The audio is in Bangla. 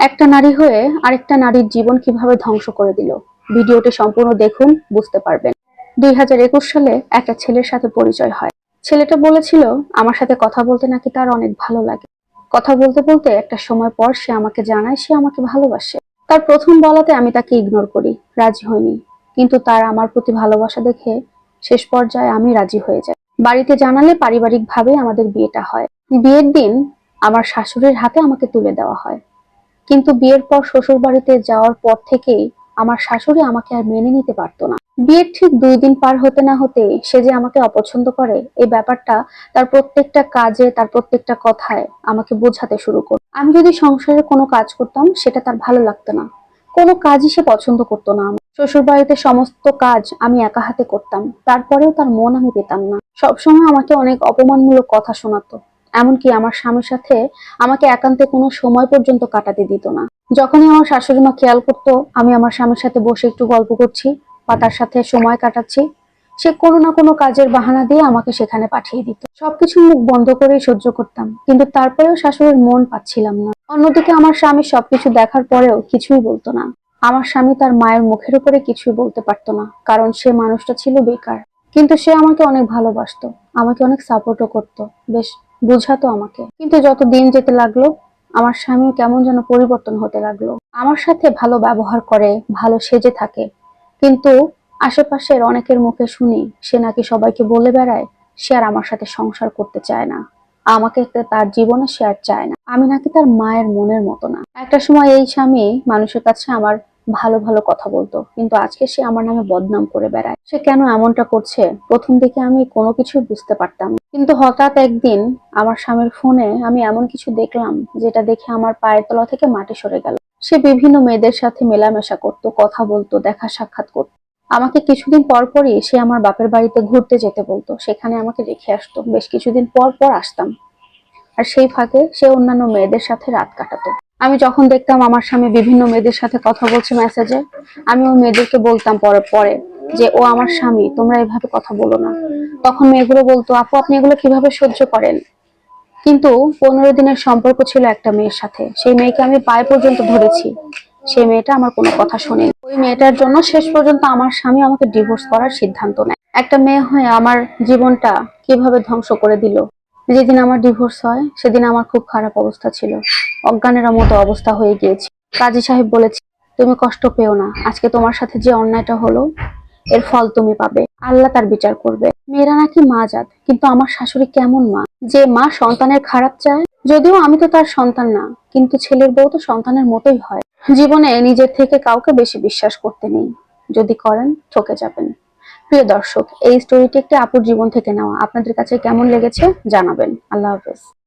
একটা নারী হয়ে আরেকটা নারীর জীবন কীভাবে ধ্বংস করে দিল? ভিডিওটি সম্পূর্ণ দেখুন, বুঝতে পারবেন। দুই হাজার একুশ সালে একটা ছেলের সাথে পরিচয় হয়। ছেলেটা বলেছিল, আমার সাথে কথা বলতে নাকি তার অনেক ভালো লাগে। কথা বলতে বলতে একটা সময় পর সে আমাকে জানায় সে আমাকে ভালোবাসে। তার প্রথম বলাতে আমি তাকে ইগনোর করি, রাজি হইনি। কিন্তু তার আমার প্রতি ভালোবাসা দেখে শেষ পর্যায়ে আমি রাজি হয়ে যাই। বাড়িতে জানালে পারিবারিকভাবে আমাদের বিয়েটা হয়। বিয়ের দিন আমার শাশুড়ির হাতে আমাকে তুলে দেওয়া হয়। কিন্তু বিয়ের পর শ্বশুর বাড়িতে যাওয়ার পর থেকেই আমার শাশুড়ি আমাকে আর মেনে নিতে পারতো না। বিয়ের ঠিক দুই দিন পার হতে না হতে সে যে আমাকে অপছন্দ করে এই ব্যাপারটা তার প্রত্যেকটা কাজে, তার প্রত্যেকটা কথায় আমাকে বোঝাতে শুরু করত। আমি যদি সংসারের কোনো কাজ করতাম, সেটা তার ভালো লাগতো না। কোনো কাজই সে পছন্দ করতো না শ্বশুর বাড়িতে সমস্ত কাজ আমি একা হাতে করতাম। তারপরেও তার মন আমি পেতাম না। সবসময় আমাকে অনেক অপমানমূলক কথা শোনাতো। এমনকি আমার স্বামীর সাথে আমাকে একান্তে কোনো সময় পর্যন্ত কাটাতে দিত না। যখনই আমার শাশুড়ি মা খেয়াল করতো, আমি আমার স্বামীর সাথে বসে একটু গল্প করছি বা তার সাথে সময় কাটাচ্ছি, সে কোনো না কোনো কাজের বাহানা দিয়ে আমাকে সেখানে পাঠিয়ে দিত। সবকিছু মুখ বন্ধ করেই সহ্য করতাম, কিন্তু তারপরেও শাশুড়ির মন পাচ্ছিলাম না। অন্যদিকে আমার স্বামী সবকিছু দেখার পরেও কিছুই বলতো না। আমার স্বামী তার মায়ের মুখের উপরে কিছুই বলতে পারতো না, কারণ সে মানুষটা ছিল বেকার। কিন্তু সে আমাকে অনেক ভালোবাসতো, আমাকে অনেক সাপোর্টও করতো। বেশ বুঝাতো আমাকে। কিন্তু যত দিন যেতে লাগল, আমার স্বামীও কেমন যেন পরিবর্তন হতে লাগল। আমার সাথে ভালো ব্যবহার করে, ভালো সেজে থাকে। কিন্তু আশেপাশের অনেকের মুখে শুনি, সে নাকি সবাইকে বলে বেড়ায়, সে আর আমার সাথে সংসার করতে চায় না। আমাকে তার জীবনে সে আর চায় না। আমি নাকি তার মায়ের মনের মতো না। একটা সময় এই স্বামী মানুষের কাছে আমার ভালো ভালো কথা বলতো। কিন্তু আজকে সে আমার নামে বদনাম করে বেড়ায়। সে কেন এমনটা করছে? প্রথম দিকে আমি কোনো কিছু বুঝতে পারতাম কিন্তু হঠাৎ একদিন আমার স্বামীর ফোনে আমি এমন কিছু দেখলাম, যেটা দেখে আমার পায়ের তলা থেকে মাটি সরে গেল। সে বিভিন্ন মেয়েদের সাথে মেলামেশা করত, কথা বলতো, দেখা সাক্ষাৎ করতো। আমাকে কিছুদিন পর পরই সে আমার বাপের বাড়িতে ঘুরতে যেতে বলতো। সেখানে আমাকে রেখে আসতো। বেশ কিছুদিন পর পর আসতাম। আর সেই ফাঁকে সে অন্যান্য মেয়েদের সাথে রাত কাটাতো। আমি যখন দেখতাম আমার স্বামী বিভিন্ন মেয়েদের সাথে কথা বলছে মেসেজে আমি ওই মেয়েদেরকে বলতাম পরে পরে যে, ও আমার স্বামী, তোমরা এভাবে কথা বলো না। তখন মেয়েগুলো বলতো, আপু, আপনি এগুলো কীভাবে সহ্য করেন? কিন্তু পনেরো দিনের সম্পর্ক ছিল একটা মেয়ের সাথে। সেই মেয়েকে আমি পায়ে পর্যন্ত ধরেছি। সেই মেয়েটা আমার কোনো কথা শোনে ওই মেয়েটার জন্য শেষ পর্যন্ত আমার স্বামী আমাকে ডিভোর্স করার সিদ্ধান্ত নেয়। একটা মেয়ে হয়ে আমার জীবনটা কীভাবে ধ্বংস করে দিল? যেদিন আমার ডিভোর্স হয়, সেদিন আমার খুব খারাপ অবস্থা ছিল। অজ্ঞানের মতো অবস্থা হয়ে গিয়েছে। কাজী সাহেব বলেছে, তুমি কষ্ট পেও না। আজকে তোমার সাথে যে অন্যায়টা হলো, এর ফল তুমি পাবে। আল্লাহ তার বিচার করবে। মেয়েরা নাকি মা জাত, কিন্তু আমার শাশুড়ি কেমন মা? যে মা সন্তানের খারাপ চায়, যদিও আমি তো তার সন্তান না, কিন্তু ছেলের বউ তো সন্তানের মতোই হয়। জীবনে নিজের থেকে কাউকে বেশি বিশ্বাস করতে নেই। যদি করেন, ঠকে যাবেন। প্রিয় দর্শক, এই স্টোরিটি একটি আপুর জীবন থেকে নেওয়া। আপনাদের কাছে কেমন লেগেছে জানাবেন। আল্লাহ হাফেজ।